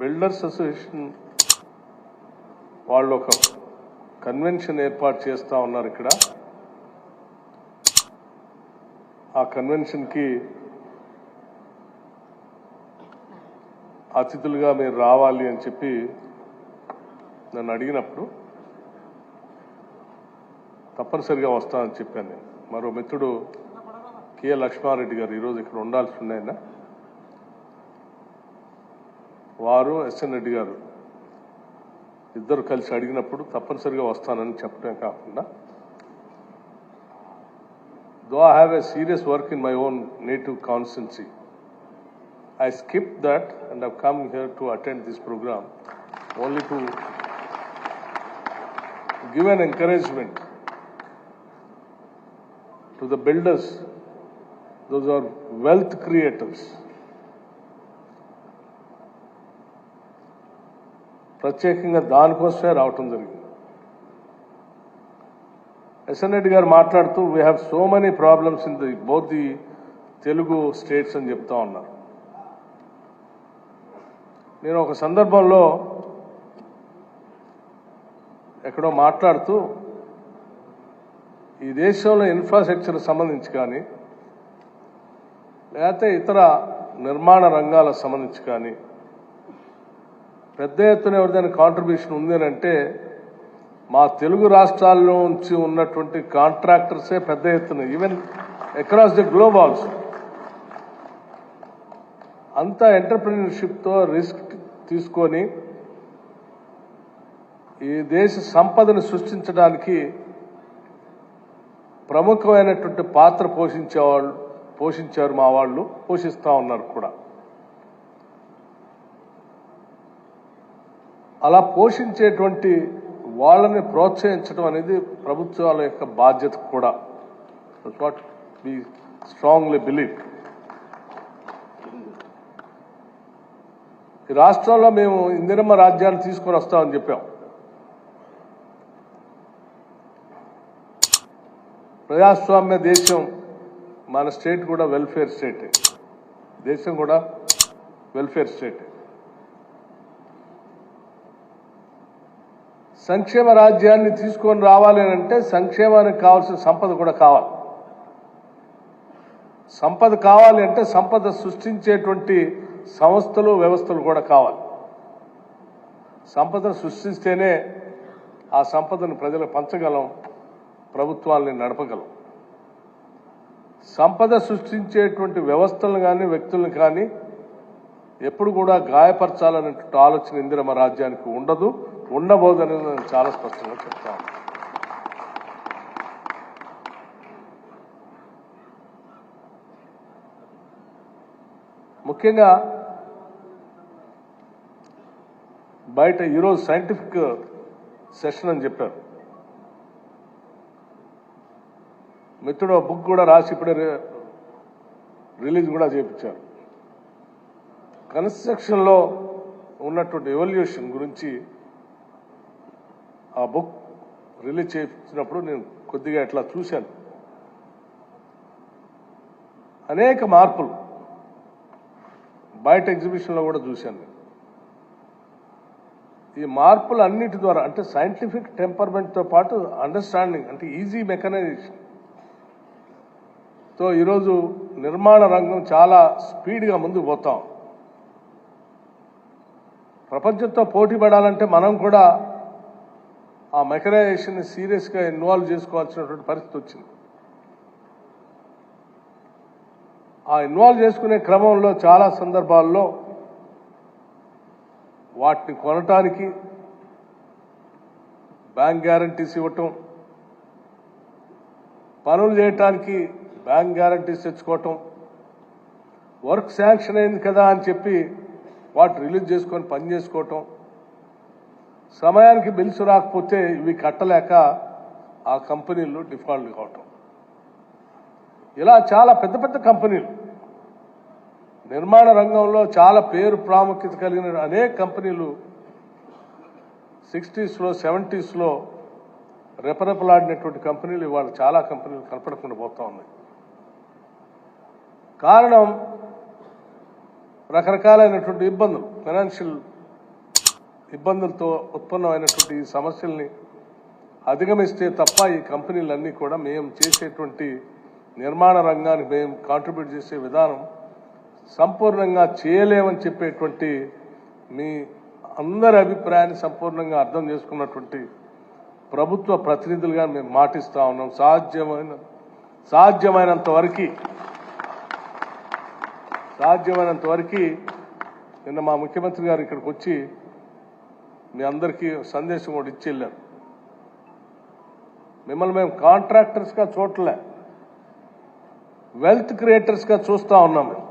Builders association వాళ్ళు ఒక convention ఏర్పాటు చేస్తూ ఉన్నారు ఇక్కడ. ఆ కన్వెన్షన్కి అతిథులుగా మీరు రావాలి అని చెప్పి నన్ను అడిగినప్పుడు తప్పనిసరిగా వస్తానని చెప్పాను నేను. మరో మిత్రుడు కె లక్ష్మారెడ్డి గారు ఈరోజు ఇక్కడ ఉండాల్సి ఉన్నాయన్నా. వారు ఎస్ఎన్ రెడ్డి గారు ఇద్దరు కలిసి అడిగినప్పుడు తప్పనిసరిగా వస్తానని చెప్పడమే కాకుండా though I have a serious work in my own native constituency I skipped that and have come here to attend this program only to give an encouragement to the builders. Those are wealth creators. ప్రత్యేకంగా దానికోసమే రావటం జరిగింది. SN Reddy గారు మాట్లాడుతూ we have so many problems in the both the Telugu states అని చెప్తా ఉన్నారు. నేను ఒక సందర్భంలో ఎక్కడో మాట్లాడుతూ ఈ దేశంలో ఇన్ఫ్రాస్ట్రక్చర్ సంబంధించి కానీ లేకపోతే ఇతర నిర్మాణ రంగాలకు సంబంధించి కానీ పెద్ద ఎత్తున ఎవరిదైనా కాంట్రిబ్యూషన్ ఉంది అని అంటే మా తెలుగు రాష్ట్రాల్లో నుంచి ఉన్నటువంటి కాంట్రాక్టర్సే పెద్ద ఎత్తున even across the globe also అంత ఎంటర్ప్రీనర్షిప్తో రిస్క్ తీసుకొని ఈ దేశ సంపదను సృష్టించడానికి ప్రముఖమైనటువంటి పాత్ర పోషించేవాళ్ళు పోషించారు మా వాళ్ళు పోషిస్తూ ఉన్నారు కూడా. అలా పోషించేటువంటి వాళ్ళని ప్రోత్సహించడం అనేది ప్రభుత్వాల యొక్క బాధ్యత కూడా. వాట్ వి స్ట్రాంగ్లీ బిలీవ్ ఈ రాష్ట్రంలో మేము ఇందిరమ్మ రాజ్యాన్ని తీసుకొని వస్తామని చెప్పాం. ప్రజాస్వామ్య దేశం మన స్టేట్ కూడా వెల్ఫేర్ స్టేట్. దేశం కూడా వెల్ఫేర్ స్టేట్. సంక్షేమ రాజ్యాన్ని తీసుకొని రావాలి అని అంటే సంక్షేమానికి కావాల్సిన సంపద కూడా కావాలి. సంపద కావాలి అంటే సంపద సృష్టించేటువంటి సంస్థలు వ్యవస్థలు కూడా కావాలి. సంపదను సృష్టిస్తేనే ఆ సంపదను ప్రజలకు పంచగలం ప్రభుత్వాలని నడపగలం. సంపద సృష్టించేటువంటి వ్యవస్థలను కానీ వ్యక్తులను కానీ ఎప్పుడు కూడా గాయపరచాలనే ఆలోచన ఇందిరమ రాజ్యానికి ఉండదు. ఉండబోదని నేను చాలా స్పష్టంగా చెప్తాను ముఖ్యంగా బయట ఈరోజు సైంటిఫిక్ సెషన్ అని చెప్పారు. మిత్రుడు బుక్ కూడా రాసి ఇప్పుడే రిలీజ్ కూడా చేయించారు. కన్స్ట్రక్షన్లో ఉన్నటువంటి ఎవల్యూషన్ గురించి ఆ బుక్ రిలీజ్ చేసినప్పుడు నేను కొద్దిగా ఇట్లా చూశాను. అనేక మార్పులు బయట ఎగ్జిబిషన్లో కూడా చూశాను నేను. ఈ మార్పులు అన్నిటి ద్వారా అంటే సైంటిఫిక్ టెంపర్మెంట్తో పాటు అండర్స్టాండింగ్ అంటే ఈజీ మెకనైజేషన్. తో ఈరోజు నిర్మాణ రంగం చాలా స్పీడ్గా ముందుకు పోతాం. ప్రపంచంతో పోటీ పడాలంటే మనం కూడా ఆ మెకనైజేషన్ని సీరియస్గా ఇన్వాల్వ్ చేసుకోవాల్సినటువంటి పరిస్థితి వచ్చింది. ఆ ఇన్వాల్వ్ చేసుకునే క్రమంలో చాలా సందర్భాల్లో వాటిని కొనటానికి బ్యాంక్ గ్యారంటీస్ ఇవ్వటం పనులు చేయటానికి బ్యాంక్ గ్యారంటీస్ తెచ్చుకోవటం వర్క్ శాంక్షన్ అయింది కదా అని చెప్పి వాటి రిలీజ్ చేసుకొని పని చేసుకోవటం సమయానికి బిల్స్ రాకపోతే ఇవి కట్టలేక ఆ కంపెనీలు డిఫాల్ట్ కావటం. ఇలా చాలా పెద్ద పెద్ద కంపెనీలు. నిర్మాణ రంగంలో చాలా పేరు ప్రాముఖ్యత కలిగిన అనేక కంపెనీలు సిక్స్టీస్లో సెవెంటీస్లో రెపరెపలాడినటువంటి కంపెనీలు ఇవాళ చాలా కంపెనీలు కనపడకుండా పోతా ఉన్నాయి. కారణం రకరకాలైనటువంటి ఇబ్బందులు. ఫైనాన్షియల్ ఇబ్బందులతో ఉత్పన్నమైనటువంటి ఈ సమస్యల్ని అధిగమిస్తే తప్ప ఈ కంపెనీలన్నీ కూడా మేము చేసేటువంటి నిర్మాణ రంగానికి మేము కాంట్రిబ్యూట్ చేసే విధానం సంపూర్ణంగా చేయలేమని చెప్పేటువంటి మీ అందరి అభిప్రాయాన్ని సంపూర్ణంగా అర్థం చేసుకున్నటువంటి ప్రభుత్వ ప్రతినిధులుగా మేము మాటిస్తా ఉన్నాం. సాధ్యమైన సాధ్యమైనంత వరకు సాధ్యమైనంత వరకు నిన్న మా ముఖ్యమంత్రి గారు ఇక్కడికి వచ్చి మీ అందరికీ సందేశం కూడా ఇచ్చి వెళ్ళారు మిమ్మల్ని మేము కాంట్రాక్టర్స్గా చూడలే వెల్త్ క్రియేటర్స్గా చూస్తా ఉన్నాం మేము.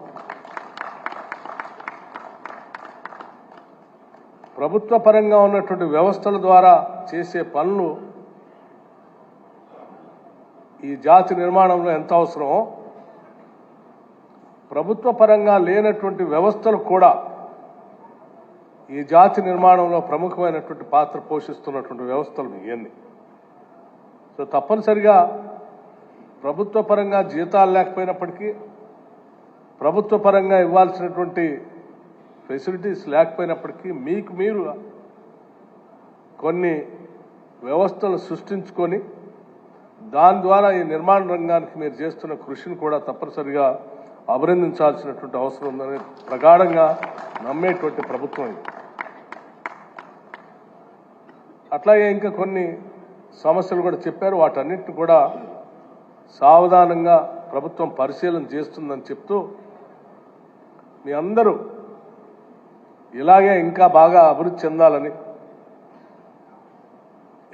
ప్రభుత్వ పరంగా ఉన్నటువంటి వ్యవస్థల ద్వారా చేసే పనులు ఈ జాతి నిర్మాణంలో ఎంత అవసరమో ప్రభుత్వ పరంగా లేనటువంటి వ్యవస్థలు కూడా ఈ జాతి నిర్మాణంలో ప్రముఖమైనటువంటి పాత్ర పోషిస్తున్నటువంటి వ్యవస్థలు ఇవన్నీ సో తప్పనిసరిగా ప్రభుత్వ పరంగా జీతాలు లేకపోయినప్పటికీ ప్రభుత్వ పరంగా ఇవ్వాల్సినటువంటి ఫెసిలిటీస్ లేకపోయినప్పటికీ మీకు మీరు కొన్ని వ్యవస్థలు సృష్టించుకొని దాని ద్వారా ఈ నిర్మాణ రంగానికి మీరు చేస్తున్న కృషిని కూడా తప్పనిసరిగా అభినందించాల్సినటువంటి అవసరం ఉందని ప్రగాఢంగా నమ్మేటువంటి ప్రభుత్వం ఇది. అట్లాగే ఇంకా కొన్ని సమస్యలు కూడా చెప్పారు. వాటన్నిటిని కూడా సావధానంగా ప్రభుత్వం పరిశీలన చేస్తుందని చెప్తూ మీ అందరూ ఇలాగే ఇంకా బాగా అభివృద్ధి చెందాలని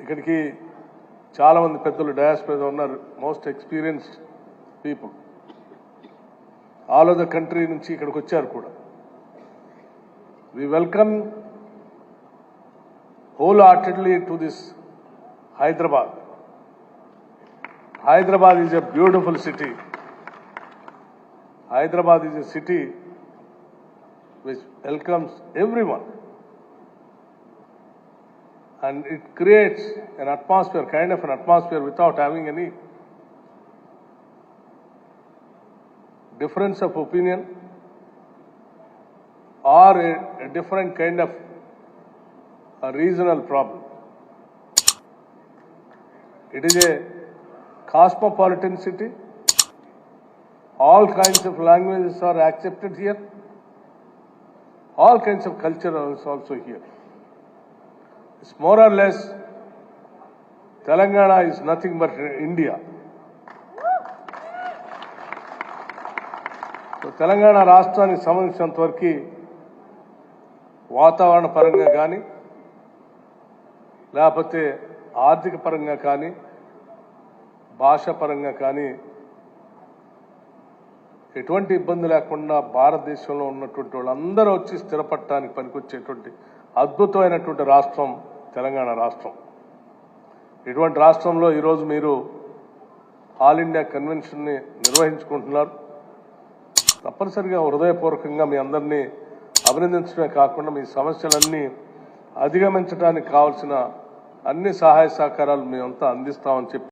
ఇక్కడికి చాలామంది పెద్దలు డయాస్ మీద ఉన్నారు. Most experienced people. All over the country నుంచి ఇక్కడికి వచ్చారు కూడా. We welcome wholeheartedly to this Hyderabad. Hyderabad is a beautiful city. Hyderabad is a city which welcomes everyone. And it creates an atmosphere, kind of an atmosphere without having any difference of opinion or a, a different kind of a regional problem. It is a cosmopolitan city. All kinds of languages are accepted here all kinds of culture is also here. It's more or less, Telangana is nothing but India. So Telangana రాష్ట్రానికి సంబంధించినంతవరకు వాతావరణ పరంగా కానీ లేకపోతే ఆర్థిక పరంగా కానీ భాష పరంగా కానీ ఎటువంటి ఇబ్బంది లేకుండా భారతదేశంలో ఉన్నటువంటి వాళ్ళందరూ వచ్చి స్థిరపడటానికి పనికొచ్చేటువంటి అద్భుతమైనటువంటి రాష్ట్రం తెలంగాణ రాష్ట్రం. ఇటువంటి రాష్ట్రంలో ఈరోజు మీరు ఆల్ ఇండియా కన్వెన్షన్ని నిర్వహించుకుంటున్నారు. తప్పనిసరిగా హృదయపూర్వకంగా మీ అందరినీ అభినందించడమే కాకుండా మీ సమస్యలన్నీ అధిగమించడానికి కావాల్సిన అన్ని సహాయ సహకారాలు మేమంతా అందిస్తామని చెప్పి